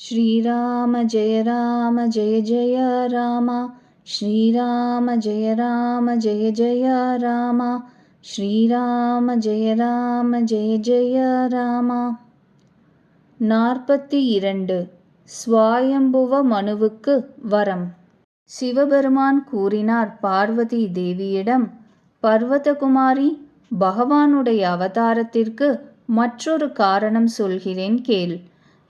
श्रीराम जय राम जय जय राम श्रीराम जय राम जय जय राम श्रीराम जय राम जय जय ராமா நாற்பத்தி இரண்டு ஸ்வாயம்புவ மனுவுக்கு வரம் சிவபெருமான் கூறினார் பார்வதி தேவியிடம் பர்வதகுமாரி பகவானுடைய அவதாரத்திற்கு மற்றொரு காரணம் சொல்கிறேன் கேள்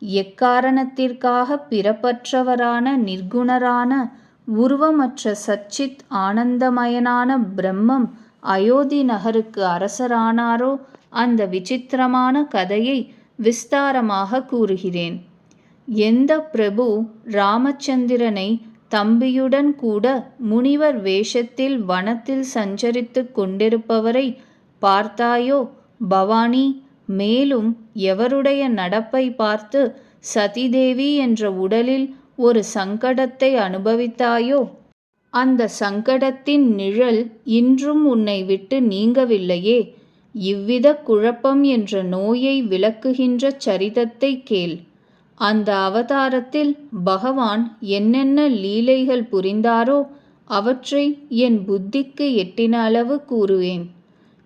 எக்காரணத்திற்காக பிறப்பற்றவரான நிர்குணரான உருவமற்ற சச்சித் ஆனந்தமயனான பிரம்மம் அயோத்தி நகருக்கு அரசரானாரோ? அந்த விசித்திரமான கதையை விஸ்தாரமாக கூறுகிறேன். எந்த பிரபு ராமச்சந்திரனை தம்பியுடன் கூட முனிவர் வேஷத்தில் வனத்தில் சஞ்சரித்து கொண்டிருப்பவரை பார்த்தாயோ? பவானி மேலும் எவருடைய நடப்பை பார்த்து சதிதேவி என்ற உடலில் ஒரு சங்கடத்தை அனுபவித்தாயோ? அந்த சங்கடத்தின் நிழல் இன்றும் உன்னை விட்டு நீங்கவில்லையே. இவ்வித குழப்பம் என்ற நோயை விளக்குகின்ற சரிதத்தை கேள். அந்த அவதாரத்தில் பகவான் என்னென்ன லீலைகள் புரிந்தாரோ அவற்றை என் புத்திக்கு எட்டின அளவு கூறுவேன்.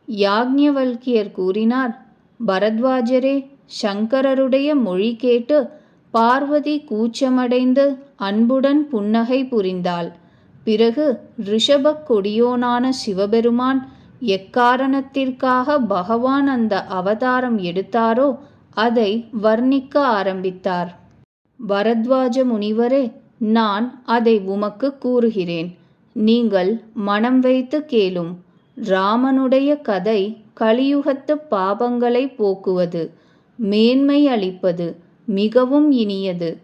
யாக்ஞவல்கியர் கூறினார் பரத்வாஜரே சங்கரருடைய மொழி கேட்டு பார்வதி கூச்சமடைந்து அன்புடன் புன்னகை புரிந்தாள். பிறகு ரிஷபக் கொடியோனான சிவபெருமான் எக்காரணத்திற்காக பகவான் அந்த அவதாரம் எடுத்தாரோ அதை வர்ணிக்க ஆரம்பித்தார். பரத்வாஜ முனிவரே நான் அதை உமக்கு கூறுகிறேன். நீங்கள் மனம் வைத்து கேளும். ராமனுடைய கதை கலியுகத்து பாபங்களை போக்குவது மேன்மை அளிப்பது மிகவும் இனியது.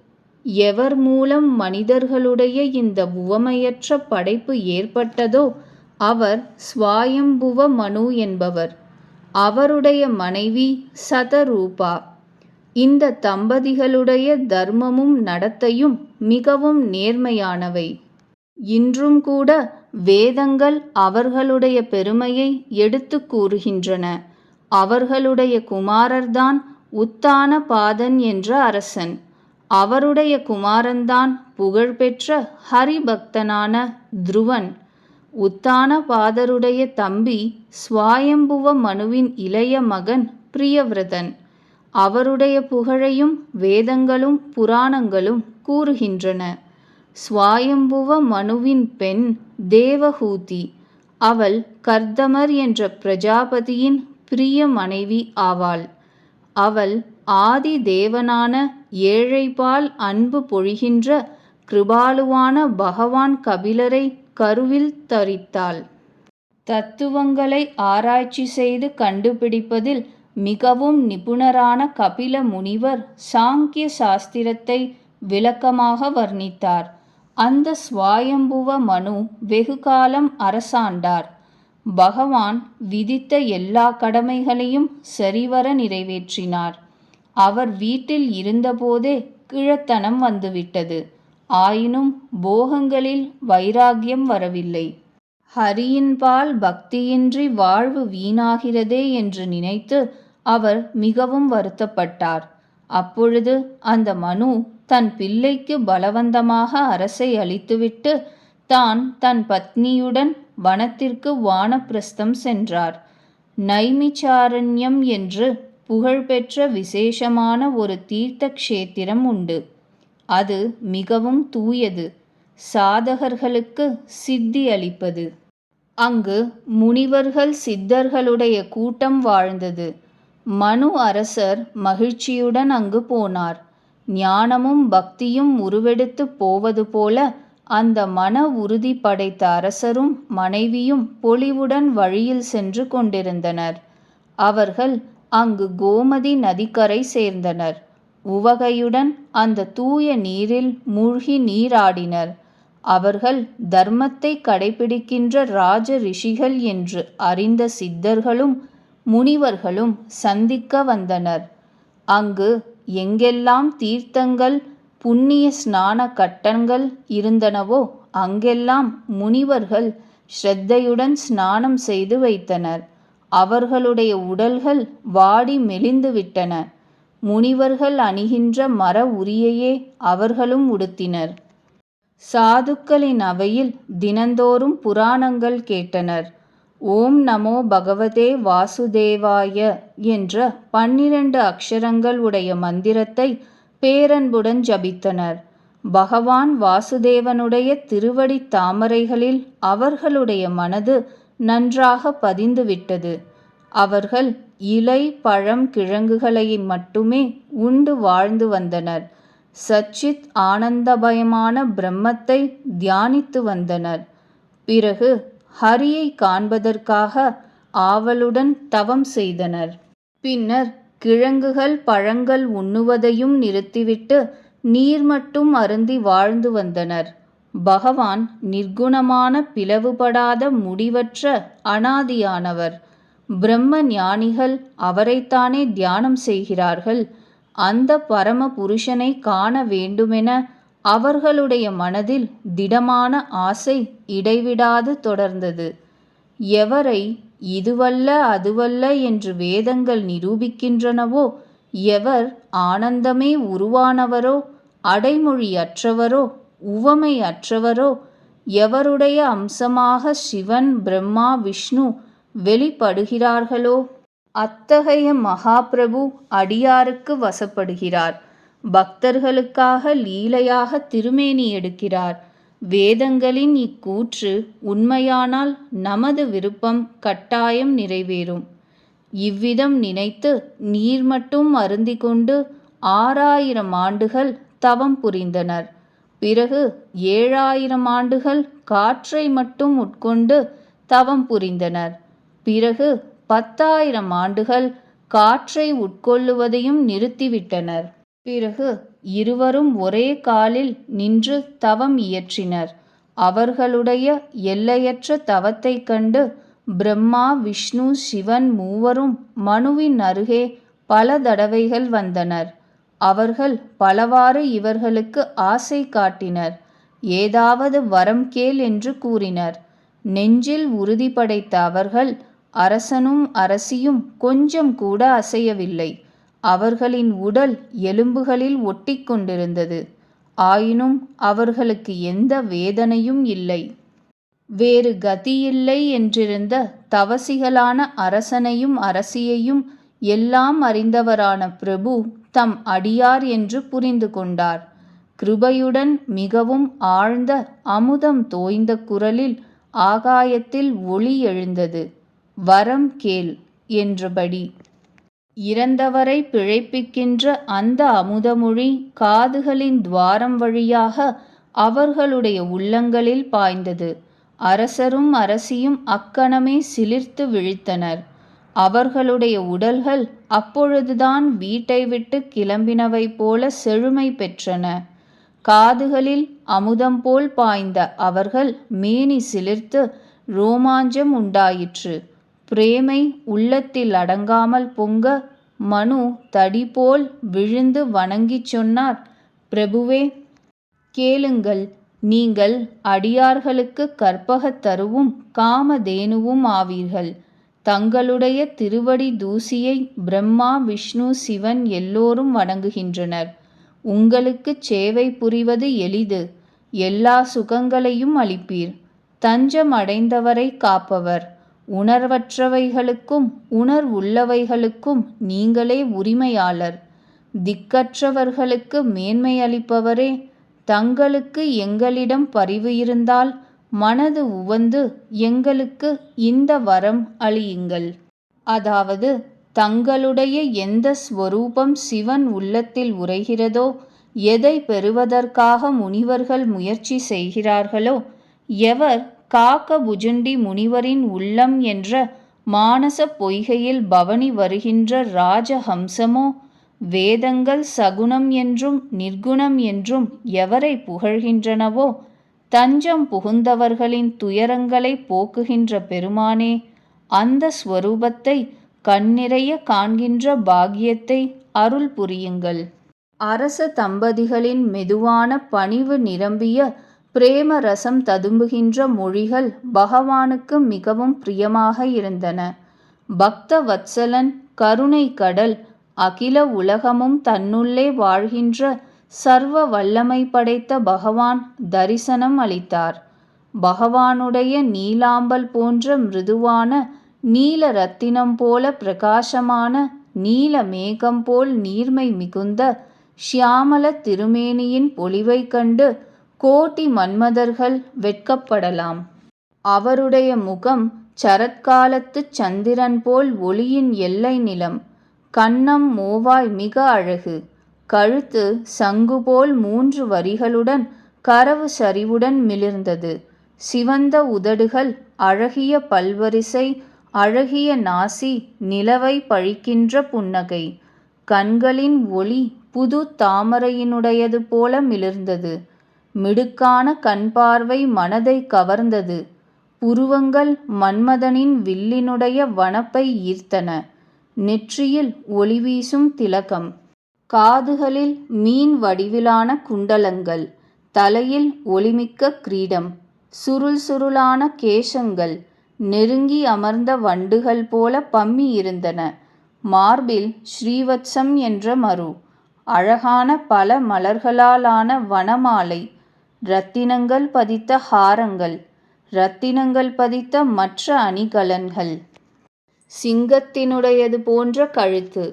எவர் மூலம் மனிதர்களுடைய இந்த உவமையற்ற படைப்பு ஏற்பட்டதோ அவர் ஸ்வாயம்புவ மனு என்பவர். அவருடைய மனைவி சதரூபா. இந்த தம்பதிகளுடைய தர்மமும் நடத்தையும் மிகவும் நேர்மையானவை. இன்றும் கூட வேதங்கள் அவர்களுடைய பெருமையை எடுத்து கூறுகின்றன. அவர்களுடைய குமாரர்தான் உத்தான பாதன் என்ற அரசன். அவருடைய குமாரன்தான் புகழ்பெற்ற ஹரிபக்தனான துருவன். உத்தான பாதருடைய தம்பி ஸ்வாயம்புவ மனுவின் இளைய மகன் பிரியவிரதன். அவருடைய புகழையும் வேதங்களும் புராணங்களும் கூறுகின்றன. சுவாயம்புவ மனுவின் பெண் தேவஹூதி. அவள் கர்தமர் என்ற பிரஜாபதியின் பிரிய மனைவி ஆவாள். அவள் ஆதி தேவனான ஏழைபால் அன்பு பொழிகின்ற கிருபாலுவான பகவான் கபிலரை கருவில் தரித்தாள். தத்துவங்களை ஆராய்ச்சி செய்து கண்டுபிடிப்பதில் மிகவும் நிபுணரான கபில முனிவர் சாங்கிய சாஸ்திரத்தை விளக்கமாக வர்ணித்தார். அந்த சுவாயம்புவ மனு வெகுகாலம் அரசாண்டார். பகவான் விதித்த எல்லா கடமைகளையும் சரிவர நிறைவேற்றினார். அவர் வீட்டில் இருந்தபோதே கிழத்தனம் வந்துவிட்டது. ஆயினும் போகங்களில் வைராகியம் வரவில்லை. ஹரியின்பால் பக்தியின்றி வாழ்வு வீணாகிறதே என்று நினைத்து அவர் மிகவும் வருத்தப்பட்டார். அப்பொழுது அந்த மனு தன் பிள்ளைக்கு பலவந்தமாக அரசை அளித்துவிட்டு தான் தன் பத்னியுடன் வனத்திற்கு வானப்பிரஸ்தம் சென்றார். நைமிச்சாரண்யம் என்று புகழ்பெற்ற விசேஷமான ஒரு தீர்த்த க்ஷேத்திரம் உண்டு. அது மிகவும் தூயது சாதகர்களுக்கு சித்தி அளிப்பது. அங்கு முனிவர்கள் சித்தர்களுடைய கூட்டம் வாழ்ந்தது. மனு அரசர் மகிழ்ச்சியுடன் அங்கு போனார். ஞானமும் பக்தியும் உருவெடுத்து போவது போல அந்த மன உறுதி படைத்த அரசரும் மனைவியும் பொலிவுடன் வழியில் சென்று கொண்டிருந்தனர். அவர்கள் அங்கு கோமதி நதிக்கரை சேர்ந்தனர். உவகையுடன் அந்த தூய நீரில் மூழ்கி நீராடினர். அவர்கள் தர்மத்தை கடைபிடிக்கின்ற ராஜ ரிஷிகள் என்று அறிந்த சித்தர்களும் முனிவர்களும் சந்திக்க வந்தனர். அங்கு எங்கெல்லாம் தீர்த்தங்கள் புண்ணிய ஸ்நான கட்டங்கள் இருந்தனவோ அங்கெல்லாம் முனிவர்கள் ஸ்ரத்தையுடன் ஸ்நானம் செய்து வைத்தனர். அவர்களுடைய உடல்கள் வாடி மெலிந்து விட்டன முனிவர்கள் அணிகின்ற மர உரியையே அவர்களும் உடுத்தினர். சாதுக்களின் அவையில் தினந்தோறும் புராணங்கள் கேட்டனர். ஓம் நமோ பகவதே வாசுதேவாய என்ற பன்னிரண்டு அக்ஷரங்கள் உடைய மந்திரத்தை பேரன்புடன் ஜபித்தனர். பகவான் வாசுதேவனுடைய திருவடி தாமரைகளில் அவர்களுடைய மனது நன்றாக பதிந்துவிட்டது. அவர்கள் இலை பழம் கிழங்குகளை மட்டுமே உண்டு வாழ்ந்து வந்தனர். சச்சித் ஆனந்தபயமான பிரம்மத்தை தியானித்து வந்தனர். பிறகு ஹரியை காண்பதற்காக ஆவலுடன் தவம் செய்தனர். பின்னர் கிழங்குகள் பழங்கள் உண்ணுவதையும் நிறுத்திவிட்டு நீர் மட்டும் அருந்தி வாழ்ந்து வந்தனர். பகவான் நிர்குணமான பிளவுபடாத முடிவற்ற அனாதியானவர். பிரம்ம ஞானிகள் அவரைத்தானே தியானம் செய்கிறார்கள். அந்த பரம புருஷனை காண வேண்டுமென அவர்களுடைய மனதில் திடமான ஆசை இடைவிடாது தொடர்ந்தது. எவரை இதுவல்ல அதுவல்ல என்று வேதங்கள் நிரூபிக்கின்றனவோ எவர் ஆனந்தமே உருவானவரோ அடைமொழியற்றவரோ உவமை அற்றவரோ எவருடைய அம்சமாக சிவன் பிரம்மா விஷ்ணு வெளிப்படுகிறார்களோ அத்தகைய மகாபிரபு அடியாருக்கு வசப்படுகிறார். பக்தர்களுக்காக லீலையாக திருமேனி எடுக்கிறார். வேதங்களின் இக்கூற்று உண்மையானால் நமது விருப்பம் கட்டாயம் நிறைவேறும். இவ்விதம் நினைத்து நீர் மட்டும் அருந்திக்கொண்டு ஆறாயிரம் ஆண்டுகள் தவம் புரிந்தனர். பிறகு ஏழாயிரம் ஆண்டுகள் காற்றை மட்டும் உட்கொண்டு தவம் புரிந்தனர். பிறகு பத்தாயிரம் ஆண்டுகள் காற்றை உட்கொள்ளுவதையும் நிறுத்திவிட்டனர். பிறகு இருவரும் ஒரே காலில் நின்று தவம் இயற்றினர். அவர்களுடைய எல்லையற்ற தவத்தைக் கண்டு பிரம்மா விஷ்ணு சிவன் மூவரும் மனுவின் அருகே பல தடவைகள் வந்தனர். அவர்கள் பலவாறு இவர்களுக்கு ஆசை காட்டினர். ஏதாவது வரம் கேள் என்று கூறினர். நெஞ்சில் உறுதி படைத்த அவர்கள் அரசனும் அரசியும் கொஞ்சம் கூட அசையவில்லை. அவர்களின் உடல் எலும்புகளில் ஒட்டிக்கொண்டிருந்தது ஆயினும் அவர்களுக்கு எந்த வேதனையும் இல்லை. வேறு கதியில்லை என்றிருந்த தவசிகளான அரசனையும் அரசியையும் எல்லாம் அறிந்தவரான பிரபு தம் அடியார் என்று புரிந்து கொண்டார். கிருபையுடன் மிகவும் ஆழ்ந்த அமுதம் தோய்ந்த குரலில் ஆகாயத்தில் ஒளி எழுந்தது. வரம் கேள் என்றபடி இறந்தவரை பிழைப்பிக்கின்ற அந்த அமுதமொழி காதுகளின் துவாரம் வழியாக அவர்களுடைய உள்ளங்களில் பாய்ந்தது. அரசரும் அரசியும் அக்கணமே சிலிர்த்து விழித்தனர். அவர்களுடைய உடல்கள் அப்பொழுதுதான் வீட்டை விட்டு கிளம்பினவை போல செழுமை பெற்றன. காதுகளில் அமுதம் போல் பாய்ந்த அவர்கள் மேனி சிலிர்த்து ரோமாஞ்சம் உண்டாயிற்று. பிரேமை உள்ளத்தில் அடங்காமல் பொங்க மனு தடி போல் விழுந்து வணங்கிச் சொன்னார். பிரபுவே கேளுங்கள். நீங்கள் அடியார்களுக்கு கற்பகத் தருவும் காமதேனுவும் ஆவீர்கள். தங்களுடைய திருவடி தூசியை பிரம்மா விஷ்ணு சிவன் எல்லோரும் வணங்குகின்றனர். உங்களுக்கு சேவை புரிவது எளிது. எல்லா சுகங்களையும் அளிப்பீர். தஞ்சம் அடைந்தவரை காப்பவர். உணர்வற்றவைகளுக்கும் உணர்வுள்ளவைகளுக்கும் நீங்களே உரிமையாளர். திக்கற்றவர்களுக்கு மேன்மை அளிப்பவரே தங்களுக்கு எங்களிடம் பரிவு இருந்தால் மனது உவந்து எங்களுக்கு இந்த வரம் அளியுங்கள். அதாவது தங்களுடைய எந்த ஸ்வரூபம் சிவன் உள்ளத்தில் உரைகிறதோ எதை பெறுவதற்காக முனிவர்கள் முயற்சி செய்கிறார்களோ எவர் காக்க புஜுண்டி முனிவரின் உள்ளம் என்ற மானச பொய்கையில் பவனி வருகின்ற ராஜஹம்சமோ? வேதங்கள் சகுணம் என்றும் நிர்குணம் என்றும் எவரை புகழ்கின்றனவோ? தஞ்சம் புகுந்தவர்களின் துயரங்களை போக்குகின்ற பெருமானே அந்த ஸ்வரூபத்தை கண்ணிறைய காண்கின்ற பாக்கியத்தை அருள் புரியுங்கள். அரச தம்பதிகளின் மெதுவான பணிவு நிரம்பிய பிரேம ரசம் ததும்புகின்ற மொழிகள் பகவானுக்கு மிகவும் பிரியமாக இருந்தன. பக்த வத்சலன் கருணை கடல் அகில உலகமும் தன்னுள்ளே வாழ்கின்ற சர்வ வல்லமை படைத்த பகவான் தரிசனம் அளித்தார். பகவானுடைய நீலாம்பல் போன்ற மிருதுவான நீல ரத்தினம் போல பிரகாசமான நீல மேகம் போல் நீர்மை மிகுந்த ஷியாமல திருமேனியின் பொலிவைக் கண்டு கோட்டி மன்மதர்கள் வெட்கப்படலாம். அவருடைய முகம் சரத்காலத்துச் சந்திரன் போல் ஒளியின் எல்லை நிலம். கன்னம் மூவாய் மிக அழகு. கழுத்து சங்கு போல் மூன்று வரிகளுடன் கரவு சரிவுடன் மிளிர்ந்தது. சிவந்த உதடுகள் அழகிய பல்வரிசை அழகிய நாசி நிலவை பழிக்கின்ற புன்னகை. கண்களின் ஒளி புது தாமரையினுடையது போல மிளிர்ந்தது. மிடுக்கான கண்பார்வை மனதை கவர்ந்தது. புருவங்கள் மன்மதனின் வில்லினுடைய வனப்பை ஈர்த்தன. நெற்றியில் ஒளிவீசும் திலகம். காதுகளில் மீன் வடிவிலான குண்டலங்கள். தலையில் ஒளிமிக்க கிரீடம். சுருள் சுருளான கேசங்கள். நெருங்கி அமர்ந்த வண்டுகள் போல பம்மி இருந்தன. மார்பில் ஸ்ரீவத்சம் என்ற மரு. அழகான பல மலர்களாலான வனமாலை. இரத்தினங்கள் பதித்த ஹாரங்கள் இரத்தினங்கள் பதித்த மற்ற அணிகலன்கள். சிங்கத்தினுடையது போன்ற கழுத்து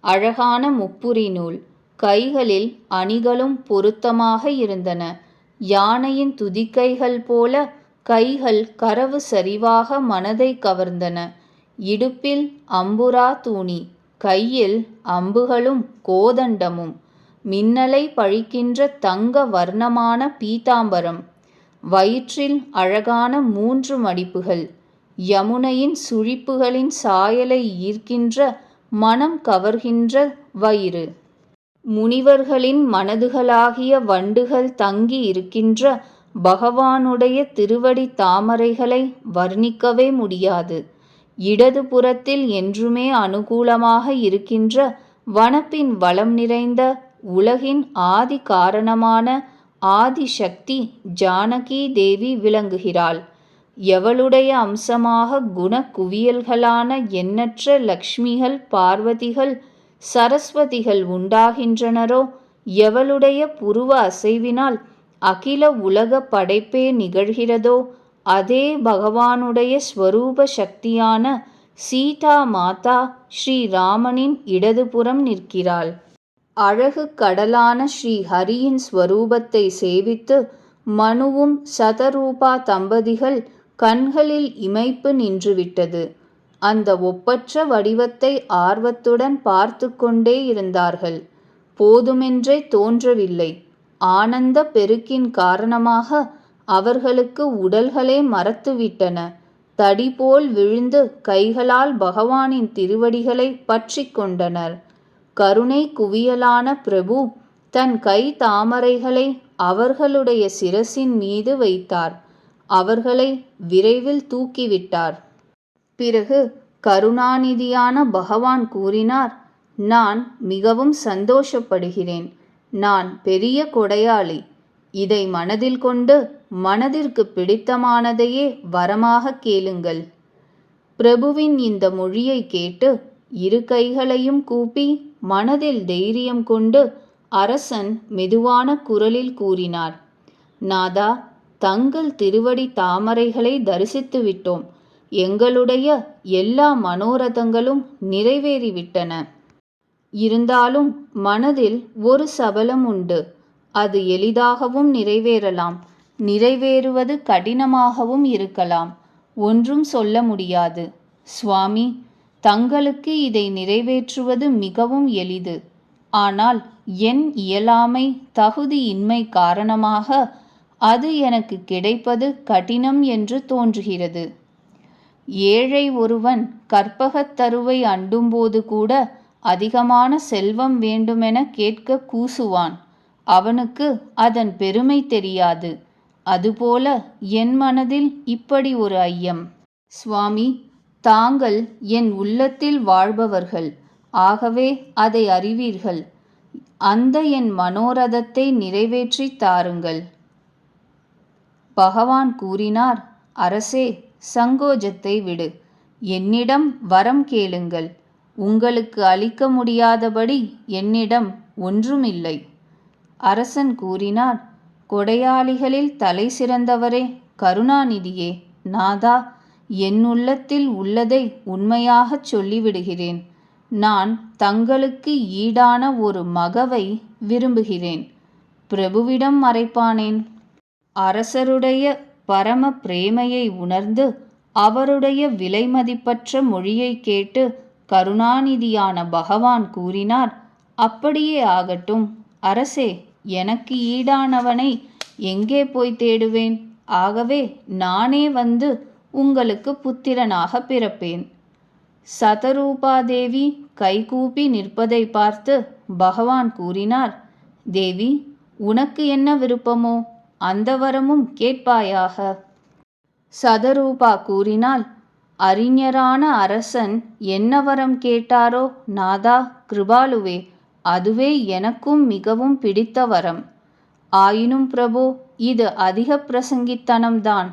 அழகான முப்புரி நூல் கைகளில் அணிகளும் பொருத்தமாக இருந்தன. யானையின் துதிக்கைகள் போல கைகள் கரவு சரிவாக மனதை கவர்ந்தன. இடுப்பில் அம்புரா தூணி கையில் அம்புகளும் கோதண்டமும். மின்னலை பழிக்கின்ற தங்க வர்ணமான பீதாம்பரம். வயிற்றில் அழகான மூன்று மடிப்புகள். யமுனையின் சுழிப்புகளின் சாயலை ஈர்க்கின்ற மனம் கவர்கின்ற வயிறு. முனிவர்களின் மனதுகளாகிய வண்டுகள் தங்கி இருக்கின்ற பகவானுடைய திருவடி தாமரைகளை வர்ணிக்கவே முடியாது. இடது புறத்தில் என்றுமே அனுகூலமாக இருக்கின்ற வனப்பின் வளம் நிறைந்த உலகின் ஆதி காரணமான ஆதிசக்தி ஜானகி தேவி விளங்குகிறாள். எவளுடைய அம்சமாக குண குவியல்களான எண்ணற்ற லக்ஷ்மிகள் பார்வதிகள் சரஸ்வதிகள் உண்டாகின்றனரோ எவளுடைய புருவ அசைவினால் அகில உலக படைப்பே நிகழ்கிறதோ அதே பகவானுடைய ஸ்வரூப சக்தியான சீதா மாதா ஸ்ரீராமனின் இடதுபுறம் நிற்கிறாள். அழகு கடலான ஸ்ரீ ஹரியின் ஸ்வரூபத்தை சேவித்து மனுவும் சதரூபா தம்பதிகள் கண்களில் இமைப்பு நின்றுவிட்டது. அந்த ஒப்பற்ற வடிவத்தை ஆர்வத்துடன் பார்த்து கொண்டே இருந்தார்கள். போதுமென்றே தோன்றவில்லை. ஆனந்த பெருக்கின் காரணமாக அவர்களுக்கு உடல்களே மறத்துவிட்டன. தடி போல் விழுந்து கைகளால் பகவானின் திருவடிகளை பற்றி கொண்டனர். கருணை குவியலான பிரபு தன் கை தாமரைகளை அவர்களுடைய சிரசின் மீது வைத்தார். அவர்களை விரைவில் தூக்கிவிட்டார். பிறகு கருணாநிதியான பகவான் கூறினார் நான் மிகவும் சந்தோஷப்படுகிறேன். நான் பெரிய கொடையாளி. இதை மனதில் கொண்டு மனதிற்கு பிடித்தமானதையே வரமாக கேளுங்கள் பிரபுவின் இந்த மொழியை கேட்டு இரு கைகளையும் கூப்பி மனதில் தைரியம் கொண்டு அரசன் மெதுவான குரலில் கூறினார் நாதா தங்கள் திருவடி தாமரைகளை தரிசித்து விட்டோம். எங்களுடைய எல்லா மனோரதங்களும் நிறைவேறிவிட்டன. இருந்தாலும் மனதில் ஒரு சபலம் உண்டு. அது எளிதாகவும் நிறைவேறலாம். நிறைவேறுவது கடினமாகவும் இருக்கலாம். ஒன்றும் சொல்ல முடியாது. சுவாமி தங்களுக்கு இதை நிறைவேற்றுவது மிகவும் எளிது. ஆனால் என் இயலாமை தகுதியின்மை காரணமாக அது எனக்கு கிடைப்பது கடினம் என்று தோன்றுகிறது. ஏழை ஒருவன் கற்பகத் தருவை அண்டும்போது கூட அதிகமான செல்வம் வேண்டுமென கேட்க கூசுவான். அவனுக்கு அதன் பெருமை தெரியாது. அதுபோல என் மனதில் இப்படி ஒரு ஐயம். சுவாமி தாங்கள் என் உள்ளத்தில் வாழ்பவர்கள். ஆகவே அதை அறிவீர்கள். அந்த என் மனோரதத்தை நிறைவேற்றி தாருங்கள். பகவான் கூறினார் அரசே சங்கோஜத்தை விடு. என்னிடம் வரம் கேளுங்கள். உங்களுக்கு அளிக்க முடியாதபடி என்னிடம் ஒன்றுமில்லை அரசன் கூறினார் கொடையாளிகளில் தலை சிறந்தவரே கருணாநிதியே நாதா என் உள்ளத்தில் உள்ளதை உண்மையாகச் சொல்லிவிடுகிறேன். நான் தங்களுக்கு ஈடான ஒரு மகவை விரும்புகிறேன். பிரபுவிடம் மறைப்பானேன். அரசருடைய பரம பிரேமையை உணர்ந்து அவருடைய விலைமதிப்பற்ற மொழியை கேட்டு கருணாநிதியான பகவான் கூறினார் அப்படியே ஆகட்டும். அரசே எனக்கு ஈடானவனை எங்கே போய் தேடுவேன்? ஆகவே நானே வந்து உங்களுக்கு புத்திரனாக பிறப்பேன். சதரூபாதேவி கைகூப்பி நிற்பதை பார்த்து பகவான் கூறினார் தேவி உனக்கு என்ன விருப்பமோ அந்த வரமும் கேட்பாயாக சதரூபா கூறினால் அறிஞரான அரசன் என்ன வரம் கேட்டாரோ நாதா கிருபாலுவே அதுவே எனக்கும் மிகவும் பிடித்த வரம். ஆயினும் பிரபு இது அதிக பிரசங்கித்தனம்தான்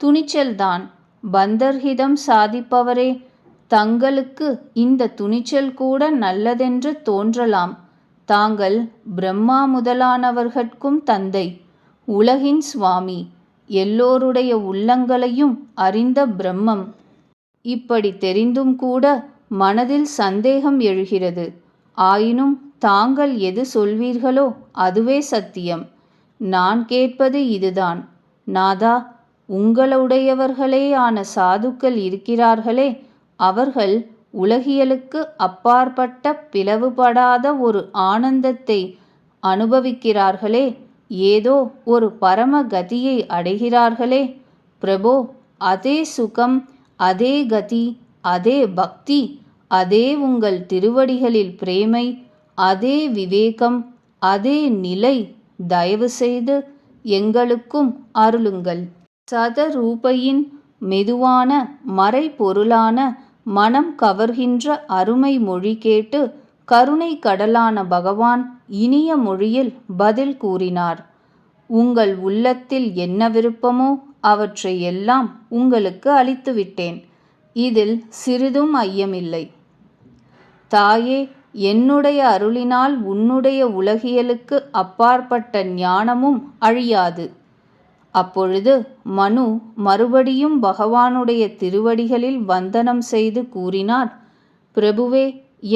துணிச்சல்தான். பந்தர்ஹிதம் சாதிப்பவரே தங்களுக்கு இந்த துணிச்சல் கூட நல்லதென்று தோன்றலாம். தாங்கள் பிரம்மா முதலானவர்கட்கும் தந்தை உலகின் சுவாமி எல்லோருடைய உள்ளங்களையும் அறிந்த பிரம்மம். இப்படி தெரிந்தும் கூட மனதில் சந்தேகம் எழுகிறது. ஆயினும் தாங்கள் எது சொல்வீர்களோ அதுவே சத்தியம். நான் கேட்பது இதுதான். நாதா உங்களுடையவர்களேயான சாதுக்கள் இருக்கிறார்களே அவர்கள் உலகியலுக்கு அப்பாற்பட்ட பிளவுபடாத ஒரு ஆனந்தத்தை அனுபவிக்கிறார்களே ஏதோ ஒரு பரம கதியை அடைகிறார்களே. பிரபோ அதே சுகம் அதே கதி அதே பக்தி அதே உங்கள் திருவடிகளில் பிரேமை அதே விவேகம் அதே நிலை தயவு செய்து எங்களுக்கும் அருளுங்கள். சதரூபையின் மெதுவான மறைபொருளான மனம் கவர்கின்ற அருமை மொழி கேட்டு கருணை கடலான பகவான் இனிய மொழியில் பதில் கூறினார். உங்கள் உள்ளத்தில் என்ன விருப்பமோ அவற்றை எல்லாம் உங்களுக்கு அளித்துவிட்டேன் இதில் சிறிதும் ஐயமில்லை. தாயே என்னுடைய அருளினால் உன்னுடைய உலகியலுக்கு அப்பாற்பட்ட ஞானமும் அழியாது. அப்பொழுது மனு மறுபடியும் பகவானுடைய திருவடிகளில் வந்தனம் செய்து கூறினார் பிரபுவே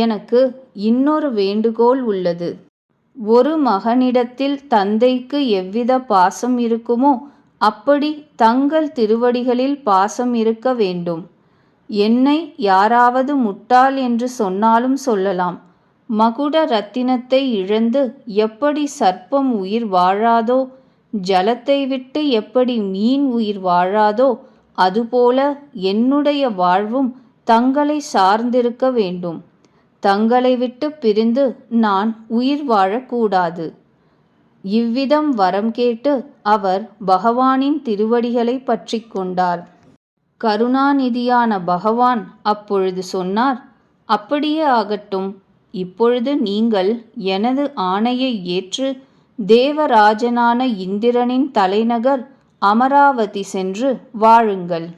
எனக்கு இன்னொரு வேண்டுகோள் உள்ளது. ஒரு மகனிடத்தில் தந்தைக்கு எவ்வித பாசம் இருக்குமோ அப்படி தங்கள் திருவடிகளில் பாசம் இருக்க வேண்டும். என்னை யாராவது முட்டாள் என்று சொன்னாலும் சொல்லலாம். மகுட ரத்தினத்தை இழந்து எப்படி சர்ப்பம் உயிர் வாழாதோ ஜலத்தை விட்டு எப்படி மீன் உயிர் வாழாதோ அதுபோல என்னுடைய வாழ்வும் தங்களை சார்ந்திருக்க வேண்டும். தங்களை விட்டு பிரிந்து நான் உயிர் வாழக்கூடாது. இவ்விதம் வரம் கேட்டு அவர் பகவானின் திருவடிகளை பற்றி கொண்டார். கருணாநிதியான பகவான் அப்பொழுது சொன்னார் அப்படியே ஆகட்டும். இப்பொழுது நீங்கள் எனது ஆணையை ஏற்று தேவராஜனான இந்திரனின் தலைநகர் அமராவதி சென்று வாழுங்கள்.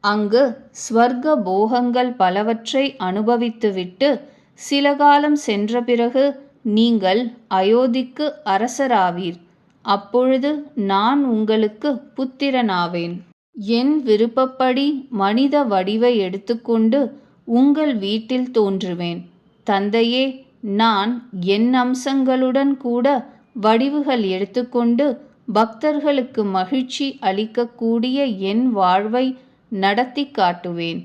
அங்கு ஸ்வர்க போகங்கள் பலவற்றை அனுபவித்துவிட்டு சில காலம் சென்ற பிறகு நீங்கள் அயோத்திக்கு அரசராவீர். அப்பொழுது நான் உங்களுக்கு புத்திரனாவேன். என் விருப்பப்படி மனித வடிவை எடுத்துக்கொண்டு உங்கள் வீட்டில் தோன்றுவேன். தந்தையே நான் என் அம்சங்களுடன் கூட வடிவுகள் எடுத்துக்கொண்டு பக்தர்களுக்கு மகிழ்ச்சி அளிக்கக்கூடிய என் வாழ்வை நடத்தி காட்டுவேன்.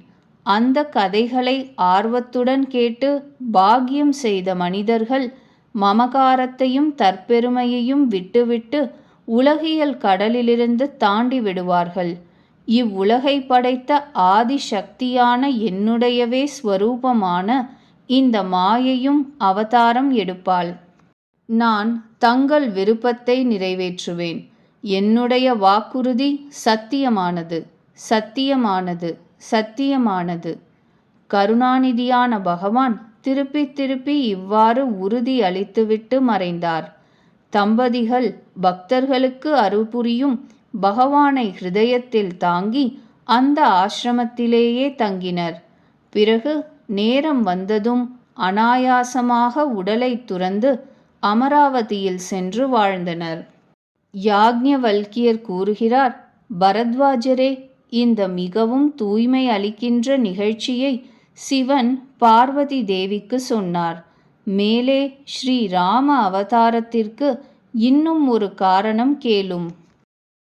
அந்த கதைகளை ஆர்வத்துடன் கேட்டு பாக்கியம் செய்த மனிதர்கள் மமகாரத்தையும் தற்பெருமையையும் விட்டுவிட்டு உலகியல் கடலிலிருந்து தாண்டி விடுவார்கள். இவ்வுலகை படைத்த ஆதிசக்தியான என்னுடையவே ஸ்வரூபமான இந்த மாயையும் அவதாரம் எடுப்பாள். நான் தங்கள் விருப்பத்தை நிறைவேற்றுவேன். என்னுடைய வாக்குறுதி சத்தியமானது சத்தியமானது சத்தியமானது. கருணாநிதியான பகவான் திருப்பி திருப்பி இவ்வாறு உறுதி அளித்துவிட்டு மறைந்தார். தம்பதிகள் பக்தர்களுக்கு அருள்புரியும் பகவானை ஹிருதயத்தில் தாங்கி அந்த ஆசிரமத்திலேயே தங்கினர். பிறகு நேரம் வந்ததும் அனாயாசமாக உடலை துறந்து அமராவதியில் சென்று வாழ்ந்தனர். யாக்ஞவல்கியர் கூறுகிறார் பரத்வாஜரே இந்த மிகவும் தூய்மை அளிக்கின்ற நிகழ்ச்சியை சிவன் பார்வதி தேவிக்கு சொன்னார். மேலே ஸ்ரீ ராம அவதாரத்திற்கு இன்னும் ஒரு காரணம் கேளும்.